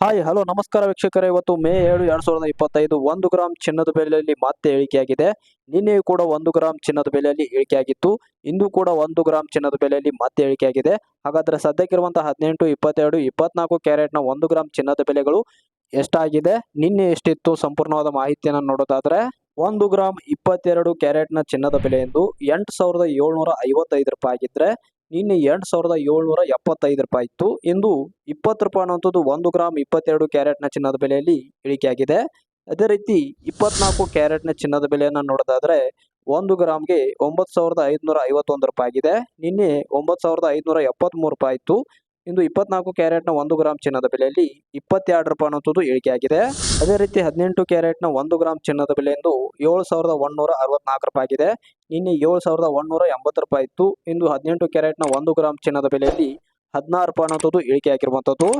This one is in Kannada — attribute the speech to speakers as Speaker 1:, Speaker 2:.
Speaker 1: ಹಾಯ್ ಹಲೋ ನಮಸ್ಕಾರ ವೀಕ್ಷಕರೇ. ಇವತ್ತು ಮೇ ಏಳು, ಎರಡು ಸಾವಿರದ ಇಪ್ಪತ್ತೈದು ಒಂದು ಗ್ರಾಮ್ ಚಿನ್ನದ ಬೆಲೆಯಲ್ಲಿ ಮತ್ತೆ ಇಳಿಕೆಯಾಗಿದೆ ನಿನ್ನೆಯೂ ಕೂಡ ಒಂದು ಗ್ರಾಮ್ ಚಿನ್ನದ ಬೆಲೆಯಲ್ಲಿ ಇಳಿಕೆಯಾಗಿತ್ತು ಇಂದು ಕೂಡ ಒಂದು ಗ್ರಾಮ್ ಚಿನ್ನದ ಬೆಲೆಯಲ್ಲಿ ಮತ್ತೆ ಇಳಿಕೆಯಾಗಿದೆ ಹಾಗಾದ್ರೆ ಸದ್ಯಕ್ಕಿರುವಂತಹ ಹದಿನೆಂಟು, ಇಪ್ಪತ್ತೆರಡು, ಇಪ್ಪತ್ನಾಲ್ಕು ಕ್ಯಾರೆಟ್ನ ಒಂದು ಗ್ರಾಮ್ ಚಿನ್ನದ ಬೆಲೆಗಳು ಎಷ್ಟಾಗಿದೆ? ನಿನ್ನೆ ಎಷ್ಟಿತ್ತು? ಸಂಪೂರ್ಣವಾದ ಮಾಹಿತಿಯನ್ನು ನೋಡೋದಾದ್ರೆ, ಒಂದು ಗ್ರಾಮ್ ಇಪ್ಪತ್ತೆರಡು ಕ್ಯಾರೆಟ್ನ ಚಿನ್ನದ ಬೆಲೆ ಎಂದು ಎಂಟು ಸಾವಿರದ ಏಳ್ನೂರ ಐವತ್ತೈದು ರೂಪಾಯಿ ಆಗಿದ್ರೆ ನಿನ್ನೆ ಎಂಟು ಸಾವಿರದ ಏಳ್ನೂರ ಎಪ್ಪತ್ತೈದು ರೂಪಾಯಿ ಇತ್ತು. ಇಂದು ಇಪ್ಪತ್ತು ರೂಪಾಯಿ ಅನ್ನುವಂಥದ್ದು ಒಂದು ಗ್ರಾಮ್ ಇಪ್ಪತ್ತೆರಡು ಕ್ಯಾರೆಟ್ನ ಚಿನ್ನದ ಬೆಲೆಯಲ್ಲಿ ಇಳಿಕೆಯಾಗಿದೆ. ಅದೇ ರೀತಿ ಇಪ್ಪತ್ನಾಲ್ಕು ಕ್ಯಾರೆಟ್ನ ಚಿನ್ನದ ಬೆಲೆಯನ್ನು ನೋಡೋದಾದ್ರೆ ಒಂದು ಗ್ರಾಮ್ಗೆ ಒಂಬತ್ತು ಸಾವಿರದ ಐದುನೂರ ಐವತ್ತೊಂದು ರೂಪಾಯಿ ಆಗಿದೆ. ನಿನ್ನೆ ಒಂಬತ್ತು ಸಾವಿರದ ಐದುನೂರ ಎಪ್ಪತ್ತ್ಮೂರು ರೂಪಾಯಿ ಇತ್ತು. ಇಂದು ಇಪ್ಪತ್ನಾಲ್ಕು ಕ್ಯಾರೆಟ್ನ ಒಂದು ಗ್ರಾಮ್ ಚಿನ್ನದ ಬೆಲೆಯಲ್ಲಿ ಇಪ್ಪತ್ತೆರಡು ರೂಪಾಯಿ ಅನ್ನುವಂಥದ್ದು ಇಳಿಕೆಯಾಗಿದೆ ಅದೇ ರೀತಿ ಹದಿನೆಂಟು ಕ್ಯಾರೆಟ್ನ ಒಂದು ಗ್ರಾಮ್ ಚಿನ್ನದ ಬೆಲೆ ಎಂದು ಏಳು ಸಾವಿರದ ಒಂದೂರ ಅರವತ್ನಾಲ್ಕು ರೂಪಾಯಿ ಆಗಿದೆ. ನಿನ್ನೆ ಏಳು ಸಾವಿರದ ಒಂದೂರ ಎಂಬತ್ತು ರೂಪಾಯಿ ಇತ್ತು. ಇಂದು ಹದಿನೆಂಟು ಕ್ಯಾರೆಟ್ನ ಒಂದು ಗ್ರಾಮ್ ಚಿನ್ನದ ಬೆಲೆಯಲ್ಲಿ ಹದಿನಾರು ರೂಪಾಯಿ ಇಳಿಕೆ ಆಗಿರುವಂಥದ್ದು